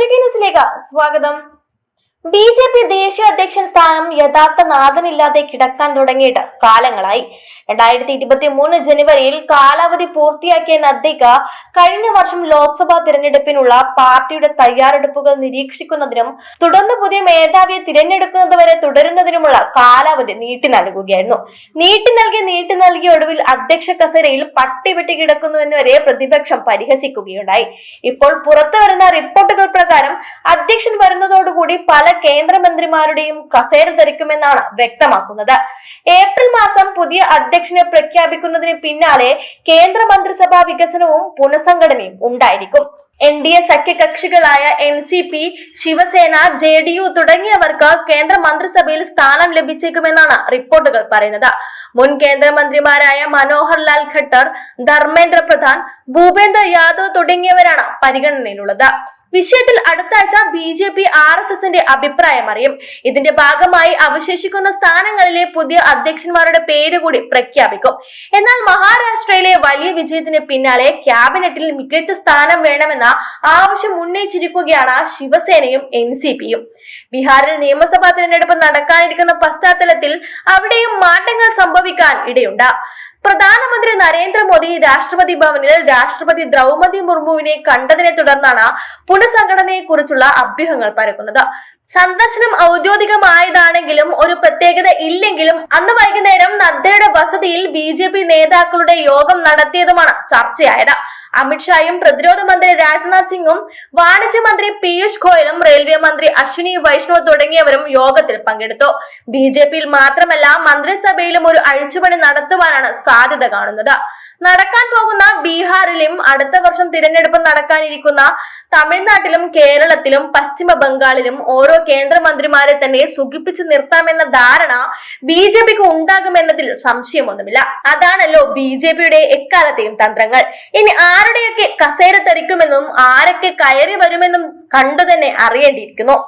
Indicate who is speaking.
Speaker 1: K ന്യൂസിലേക്ക് സ്വാഗതം. B J P ദേശീയ അധ്യക്ഷൻ സ്ഥാനം യഥാർത്ഥ നാഥനില്ലാതെ കിടക്കാൻ തുടങ്ങിയിട്ട് കാലങ്ങളായി. രണ്ടായിരത്തി ഇരുപത്തി മൂന്ന് ജനുവരിയിൽ കാലാവധി പൂർത്തിയാക്കിയ നദ്ദിക കഴിഞ്ഞ വർഷം ലോക്സഭാ തിരഞ്ഞെടുപ്പിനുള്ള പാർട്ടിയുടെ തയ്യാറെടുപ്പുകൾ നിരീക്ഷിക്കുന്നതിനും തുടർന്ന് പുതിയ മേധാവിയെ തിരഞ്ഞെടുക്കുന്നതുവരെ തുടരുന്നതിനുമുള്ള കാലാവധി നീട്ടി നൽകുകയായിരുന്നു. നീട്ടി നൽകിയ നീട്ടി നൽകിയ ഒടുവിൽ അധ്യക്ഷ കസേരയിൽ പട്ടി വെട്ടി കിടക്കുന്നു എന്ന് വരെ പ്രതിപക്ഷം പരിഹസിക്കുകയുണ്ടായി. ഇപ്പോൾ പുറത്തു വരുന്ന റിപ്പോർട്ടുകൾ പ്രകാരം അധ്യക്ഷൻ വരുന്നതോടുകൂടി പല കേന്ദ്രമന്ത്രിമാരുടെയും കസേര ധരിക്കുമെന്നാണ് വ്യക്തമാക്കുന്നത്. ഏപ്രിൽ മാസം പുതിയ അധ്യക്ഷനെ പ്രഖ്യാപിക്കുന്നതിന് പിന്നാലെ കേന്ദ്ര മന്ത്രിസഭാ വികസനവും പുനഃസംഘടനയും ഉണ്ടായിരിക്കും. N D A സഖ്യകക്ഷികളായ N C P Shiv Sena J D U തുടങ്ങിയവർക്ക് കേന്ദ്ര മന്ത്രിസഭയിൽ സ്ഥാനം ലഭിച്ചേക്കുമെന്നാണ് റിപ്പോർട്ടുകൾ പറയുന്നത്. മുൻ കേന്ദ്രമന്ത്രിമാരായ മനോഹർ ലാൽ ഖട്ടർ ധർമ്മേന്ദ്ര പ്രധാൻ ഭൂപേന്ദ്ര യാദവ് തുടങ്ങിയവരാണ് പരിഗണനയിലുള്ളത്. വിഷയത്തിൽ അടുത്ത ആഴ്ച B J P R S എസിന്റെ അഭിപ്രായം അറിയും. ഇതിന്റെ ഭാഗമായി അവശേഷിക്കുന്ന സ്ഥാനങ്ങളിലെ പുതിയ അധ്യക്ഷന്മാരുടെ പേര് കൂടി പ്രഖ്യാപിക്കും. എന്നാൽ മഹാരാഷ്ട്രയിലെ വലിയ വിജയത്തിന് പിന്നാലെ ക്യാബിനറ്റിൽ മികച്ച സ്ഥാനം വേണമെന്ന ആവശ്യം ഉന്നയിച്ചിരിക്കുകയാണ് ശിവസേനയും എൻ സി പിയും. ബീഹാറിൽ നിയമസഭാ തിരഞ്ഞെടുപ്പ് നടക്കാനിരിക്കുന്ന പശ്ചാത്തലത്തിൽ അവിടെയും മാറ്റങ്ങൾ സംഭവിക്കാൻ ഇടയുണ്ട്. പ്രധാനമന്ത്രി നരേന്ദ്രമോദി രാഷ്ട്രപതി ഭവനിൽ രാഷ്ട്രപതി ദ്രൗപതി മുർമുവിനെ കണ്ടതിനെ തുടർന്നാണ് പുനഃസംഘടനയെ കുറിച്ചുള്ള അഭ്യൂഹങ്ങൾ പരക്കുന്നത്. സന്ദർശനം ഔദ്യോഗികമായതാണെങ്കിലും ഒരു പ്രത്യേകത ഇല്ലെങ്കിലും അന്ന് വൈകുന്നേരം നദ്ദയുടെ വസതിയിൽ ബി നേതാക്കളുടെ യോഗം നടത്തിയതുമാണ് ചർച്ചയായത്. അമിത്ഷായും പ്രതിരോധ മന്ത്രി രാജ്നാഥ് സിംഗും വാണിജ്യ മന്ത്രി പീയൂഷ് ഗോയലും റെയിൽവേ മന്ത്രി അശ്വിനി വൈഷ്ണവ് തുടങ്ങിയവരും യോഗത്തിൽ പങ്കെടുത്തു. ബി മാത്രമല്ല മന്ത്രിസഭയിലും ഒരു അഴിച്ചുപണി നടത്തുവാനാണ് സാധ്യത കാണുന്നത്. നടക്കാൻ പോകുന്ന ബീഹാറിലും അടുത്ത വർഷം തിരഞ്ഞെടുപ്പ് നടക്കാനിരിക്കുന്ന തമിഴ്നാട്ടിലും കേരളത്തിലും പശ്ചിമ ബംഗാളിലും ഓരോ കേന്ദ്രമന്ത്രിമാരെ തന്നെ സുഖിപ്പിച്ച് നിർത്താമെന്ന ധാരണ ബി ജെ പിക്ക് ഉണ്ടാകുമെന്നതിൽ സംശയമൊന്നുമില്ല. അതാണല്ലോ ബി ജെ പിയുടെ എക്കാലത്തെയും തന്ത്രങ്ങൾ. ഇനി ആരുടെയൊക്കെ കസേര തെറിക്കുമെന്നും ആരൊക്കെ കയറി വരുമെന്നും കണ്ടു തന്നെ അറിയേണ്ടിയിരിക്കുന്നു.